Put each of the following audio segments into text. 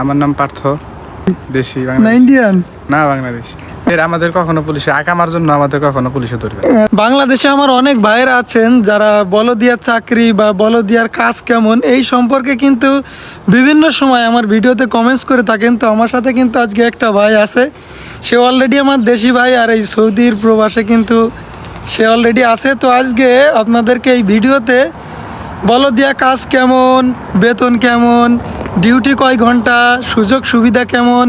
আমার নাম পার্থ। দেশি না ইন্ডিয়ান? না বাংলাদেশ। এর আমাদের কখনো পুলিশে আকামার জন্য আমাদের কখনো পুলিশে ধরবে না। বাংলাদেশে আমার অনেক ভাইরা আছেন যারা বলদিয়ার চাকরি বা বলদিয়ার কাজ কেমন এই সম্পর্কে কিন্তু বিভিন্ন সময় আমার ভিডিওতে কমেন্টস করে থাকেন। তো আমার সাথে কিন্তু আজকে একটা ভাই আছে। সে অলরেডি আমার দেশি ভাই আর এই সৌদির প্রবাসে কিন্তু সে অলরেডি আছে। তো আজকে আপনাদেরকে এই ভিডিওতে বলদিয়া কাজ কেমন বেতন কেমন ডিউটি কয় ঘণ্টা সুযোগ সুবিধা কেমন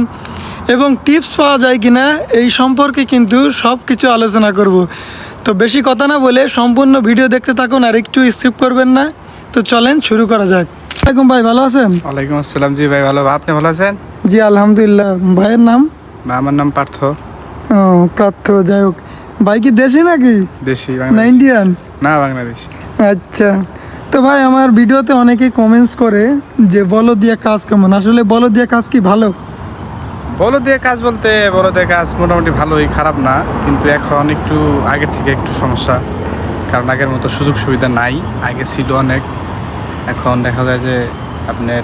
এবং টিপস পাওয়া যায় কিনা এই সম্পর্কে কিন্তু সব কিছু আলোচনা করব। তো বেশি কথা না বলে সম্পূর্ণ ভিডিও দেখতে থাকুন আর একটু স্কিপ করবেন না। তো চলেন শুরু করা যাক। আসসালামাইকুম ভাই ভালো আছেন? ওয়ালাইকুম আসসালাম জি ভাই ভালো। আপনি ভালো আছেন? জি আলহামদুলিল্লাহ। ভাইয়ের নাম? আমার নাম পার্থ। ও পার্থ যাই হোক। ভাই কি দেশি নাকি? দেশি না ইন্ডিয়ান না বাংলাদেশি। আচ্ছা। তো ভাই আমার ভিডিওতে অনেকেই কমেন্টস করে যে বলো দিয়ে কাজ কেমন? আসলে বলো দিয়ে কাজ কি ভালো? বলো দিয়ে কাজ বলতে বলো দিয়ে কাজ মোটামুটি ভালোই খারাপ না। কিন্তু এখন একটু আগের থেকে একটু সমস্যা। কারণ আগের মতো সুযোগ সুবিধা নাই। আগে ছিল অনেক। এখন দেখা যায় যে আপনার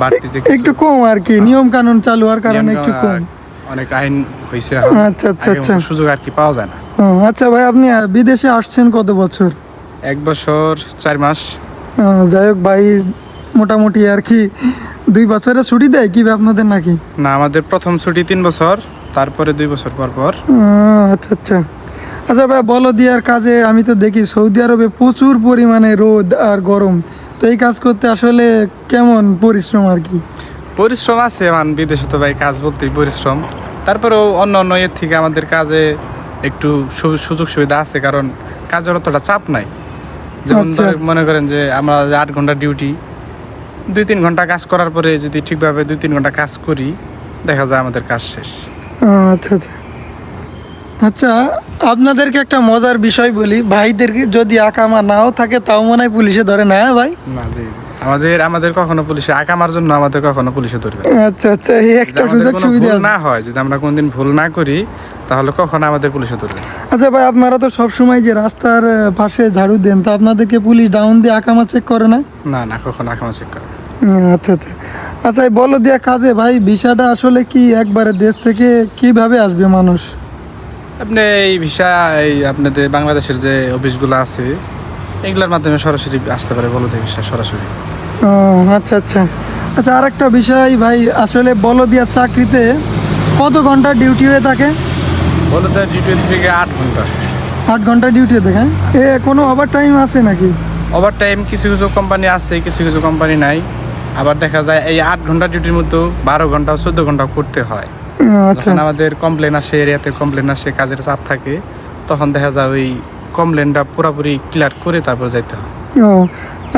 বাড়তি যে একটু কম আর কি। নিয়ম কানুন চালু হওয়ার কারণে একটু কম। অনেক আইন হয়েছে আচ্ছা আচ্ছা আচ্ছা। সুযোগ আর কি পাওয়া যায় না। আচ্ছা ভাই আপনি বিদেশে আসছেন কত বছর? এক বছর চার মাস? যাই হোক ভাই মোটামুটি আর কি দুই বছরের ছুটি দেয় কি আপনাদের নাকি? না আমাদের প্রথম ছুটি তিন বছর তারপরে দুই বছর পর পর। আচ্ছা আচ্ছা। আচ্ছা ভাই বলো দিয়ার কাজে আমি তো দেখি সৌদি আরবে প্রচুর পরিমাণে রোদ আর গরম। তো এই কাজ করতে আসলে কেমন পরিশ্রম আর কি? পরিশ্রম আছে মান বিদেশে তো ভাই কাজ বলতেই পরিশ্রম। তারপরেও অন্য অন্য এর থেকে আমাদের কাজে একটু সুযোগ সুবিধা আছে কারণ কাজের অতটা চাপ নাই। যেমন আচ্ছা। মনে করেন যে আমরা আট ঘণ্টা ডিউটি দুই তিন ঘণ্টা কাজ করার পরে যদি ঠিকভাবে দুই তিন ঘণ্টা কাজ করি দেখা যায় আমাদের কাজ শেষ আচ্ছা আচ্ছা আচ্ছা আপনাদেরকে একটা মজার বিষয় বলি ভাইদেরকে যদি আকামা নাও থাকে তাও মনে হয় পুলিশে ধরে না হ্যাঁ ভাই না জি। আমাদের আমাদের কখনো পুলিশে আকামার জন্য আমাদের কখনো পুলিশে ধরবে না। আচ্ছা আচ্ছা এই একটা সুযোগ সুবিধা না হয় যদি আমরা কোনদিন ভুল না করি তাহলে কখন আমাদের পুলিশে ধরবে? আচ্ছা ভাই আপনারা তো সব সময় যে রাস্তার পাশে ঝাড়ু দেন তা আপনাদেরকে পুলিশ ডাউন দিয়ে আকামা চেক করে না? না না কখন আকামা চেক করে আচ্ছা আচ্ছা। আচ্ছা এই বলো দিয়া কাজে ভাই ভিসাটা আসলে কি একবারে দেশ থেকে কীভাবে আসবে মানুষ? আপনি এই ভিসা এই আপনাদের বাংলাদেশের যে অফিসগুলো আছে এগুলোর মাধ্যমে সরাসরি আসতে পারে বলো দেয় ভিসা সরাসরি। ও আচ্ছা আচ্ছা। আচ্ছা আর একটা বিষয় ভাই আসলে বলো দিয়া চাকরিতে কত ঘণ্টা ডিউটি হয়ে থাকে? বলো জি টোয়েন্টি থেকে আট ঘণ্টা। আট ঘণ্টা ডিউটি হ্যাঁ? এ কোনো ওভার টাইম আছে নাকি? ওভার টাইম কিছু কিছু কোম্পানি আছে কিছু কিছু কোম্পানি নাই। আবার দেখা যায় এই আট ঘণ্টা ডিউটির মধ্যে বারো ঘণ্টা চোদ্দ ঘণ্টা করতে হয়। আচ্ছা। আমাদের কমপ্লেন আসে এরিয়াতে কমপ্লেন আসে কাজের চাপ থাকে তখন দেখা যায় ওই কমপ্লেনটা পুরোপুরি ক্লিয়ার করে তারপর যাইতে হয়। ও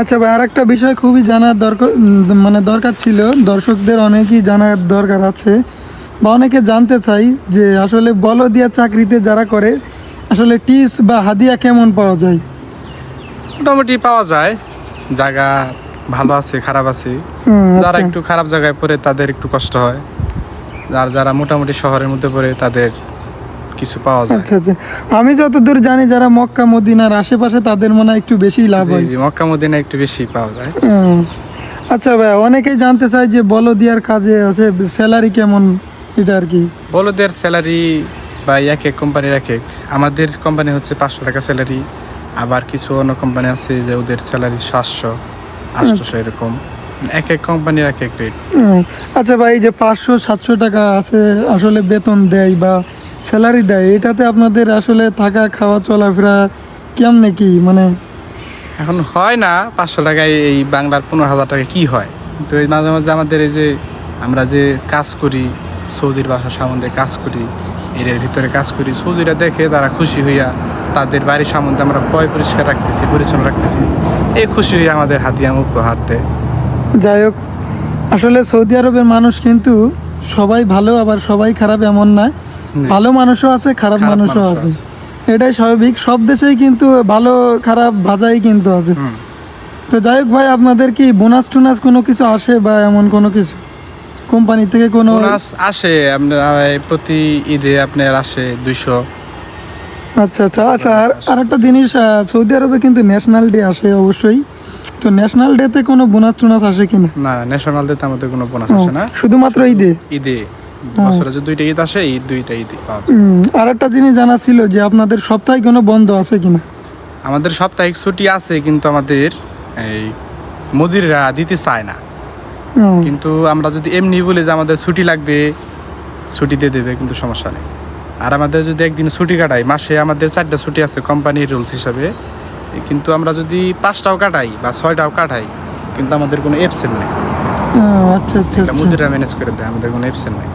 আচ্ছা ভাই আর একটা বিষয় খুবই জানার দরকার মানে দরকার ছিল। দর্শকদের অনেকই জানার দরকার আছে। বা অনেকে জানতে চাই যে আসলে বলো দিয়া চাকরিতে যারা করে আসলে টিপস বা হাদিয়া কেমন পাওয়া যায়? মোটামুটি পাওয়া যায়। জায়গা ভালো আছে খারাপ আছে। যারা আচ্ছা। একটু খারাপ জায়গায় পড়ে তাদের একটু কষ্ট হয়। আর যারা মোটামুটি শহরের মধ্যে পড়ে তাদের কিছু পাওয়া যায়। আচ্ছা আচ্ছা। আমি যতদূর জানি যারা মক্কা মদিনার আশেপাশে তাদের মনে হয় একটু বেশি লাভ হয়। জি মক্কা মদিনা একটু বেশি পাওয়া যায়। আচ্ছা ভাই অনেকেই জানতে চায় যে বলো দিয়ার কাজে আছে স্যালারি কেমন? এটা আর কি। বলদের স্যালারি বা এক এক কোম্পানির এক এক। আমাদের কোম্পানি হচ্ছে পাঁচশো টাকা স্যালারি আবার কিছু অন্য কোম্পানি আছে যে ওদের স্যালারি সাতশো আটশোশো এরকম। এক এক কোম্পানির এক এক রেট আচ্ছা ভাই যে পাঁচশো সাতশো টাকা আছে আসলে বেতন দেয় বা স্যালারি দেয় এটাতে আপনাদের আসলে থাকা খাওয়া চলাফেরা কেমনে কি? মানে এখন হয় না পাঁচশো টাকায় এই বাংলার পনেরো হাজার টাকা কি হয়? তো এই মাঝে মাঝে আমাদের এই যে আমরা যে কাজ করি সৌদির বাসা সম্বন্ধে কাজ করি এর ভিতরে কাজ করি। সৌদিরা দেখে তারা খুশি হইয়া তাদের বাড়ির সম্বন্ধে আমরা পয় পরিষ্কার রাখতেছি পরিচ্ছন্ন রাখতেছি। এই খুশি হইয়া আমাদের হাতিয়াম উপহার দেয়। যাই হোক আসলে সৌদি আরবের মানুষ কিন্তু সবাই ভালো আবার সবাই খারাপ এমন না। ভালো মানুষও আছে খারাপ মানুষও আছে। এটাই স্বাভাবিক সব দেশেই কিন্তু ভালো খারাপ ভাজাই কিন্তু আছে। তো যাই হোক ভাই আপনাদের কি বোনাস টুনাস কোনো কিছু আসে বা এমন কোনো কিছু? কোম্পানি থেকে কোনো বোনাস আসে আপনার প্রতি ঈদে আপনার আসে দুইশো। আচ্ছা আচ্ছা আচ্ছা আর আরেকটা জিনিস সৌদি আরবে কিন্তু ন্যাশনাল ডে আসে অবশ্যই। তো ন্যাশনাল ডেতে কোনো বোনাস টোনাস আসে কিনা না? ন্যাশনাল ডেতে আমাদের কোনো বোনাস আসে না। শুধুমাত্র ঈদে? ঈদে। বছরে যে দুইটা ঈদ আসে ঈদ দুইটা ঈদে আর একটা জিনিস জানা ছিল যে আপনাদের সপ্তাহে কোনো বন্ধ আছে কিনা আমাদের সাপ্তাহিক ছুটি আছে কিন্তু আমাদের এই মজুরিরা দিতে চায় না। কিন্তু আমরা যদি এমনি বলি যে আমাদের ছুটি লাগবে ছুটি দিয়ে দেবে কিন্তু সমস্যা নেই। আর আমাদের যদি একদিন ছুটি কাটাই মাসে আমাদের চারটা ছুটি আছে কোম্পানির রুলস হিসাবে কিন্তু আমরা যদি পাঁচটাও কাটাই বা ছয়টাও কাটাই কিন্তু আমাদের কোনো এপসেন নেই। আচ্ছা আচ্ছা আচ্ছা। মুদিরা ম্যানেজ করে দেয় আমাদের কোনো এপসেন নেই।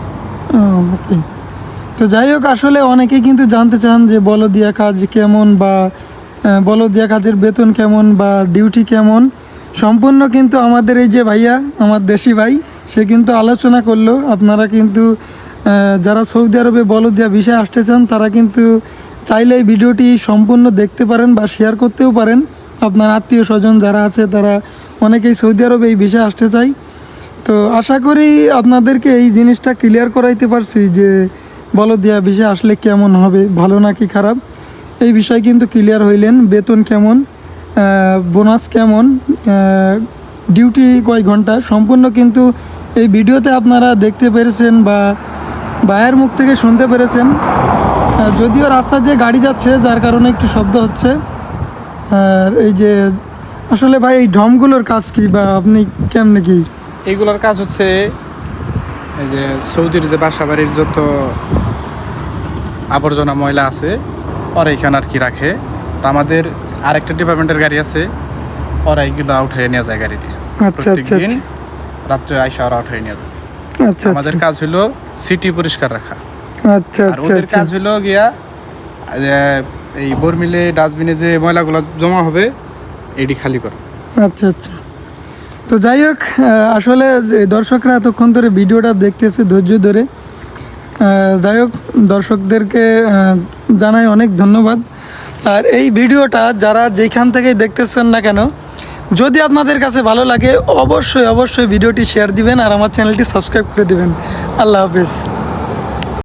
তো যাই হোক আসলে অনেকেই কিন্তু জানতে চান যে বলদিয়া কাজ কেমন বা বলদিয়া কাজের বেতন কেমন বা ডিউটি কেমন। সম্পূর্ণ কিন্তু আমাদের এই যে ভাইয়া, আমার দেশি ভাই, সে কিন্তু আলোচনা করল। আপনারা কিন্তু যারা সৌদি আরবে বলদিয়া বিষয়ে আসতে চান, তারা কিন্তু চাইলে এই ভিডিওটি সম্পূর্ণ দেখতে পারেন বা শেয়ার করতেও পারেন। আপনার আত্মীয় স্বজন যারা আছে, তারা অনেকেই সৌদি আরবে এই বিষয়ে আসতে চায়। তো আশা করি আপনাদেরকে এই জিনিসটা ক্লিয়ার করাইতে পারছি যে বলো দিয়া বিষয় আসলে কেমন হবে, ভালো নাকি খারাপ। এই বিষয় কিন্তু ক্লিয়ার হইলেন, বেতন কেমন বোনাস কেমন? ডিউটি কয় ঘণ্টা? সম্পূর্ণ কিন্তু এই ভিডিওতে আপনারা দেখতে পেরেছেন বা বায়ের মুখ থেকে শুনতে পেরেছেন। যদিও রাস্তা দিয়ে গাড়ি যাচ্ছে, যার কারণে একটু শব্দ হচ্ছে। আর এই যে, আসলে ভাই, এই ঢমগুলোর কাজ কি বা আপনি কেমনে কি? এইগুলোর কাজ হচ্ছে, এই যে সৌদির যে বাসা বাড়ির যত আবর্জনা ময়লা আছে, ওরা এখানে আর কি রাখে। তো আমাদের আরেকটা ডিপার্টমেন্টের গাড়ি আছে। ওরা এইগুলো উঠাই নিয়ে যায় গাড়িতে। আচ্ছা আচ্ছা প্রত্যেকদিন রাত্রে আইসা ওরা উঠাই নিয়ে যায়। আচ্ছা আমাদের কাজ হলো সিটি পরিষ্কার রাখা। আচ্ছা আর আচ্ছা ওদের আচ্ছা। কাজ হলো গিয়া এই বর্মিলে ডাস্টবিনে যে ময়লাগুলো জমা হবে এটি খালি করা। আচ্ছা আচ্ছা। তো যাই হোক আসলে দর্শকরা এতক্ষণ ধরে ভিডিওটা দেখতেছে ধৈর্য ধরে। যাই হোক দর্শকদেরকে জানাই অনেক ধন্যবাদ। আর এই ভিডিওটা যারা যেখান থেকে দেখতেছেন না কেন, যদি আপনাদের কাছে ভালো লাগে, অবশ্যই অবশ্যই ভিডিওটি শেয়ার দিবেন আর আমার চ্যানেলটি সাবস্ক্রাইব করে দিবেন। আল্লাহ হাফেজ।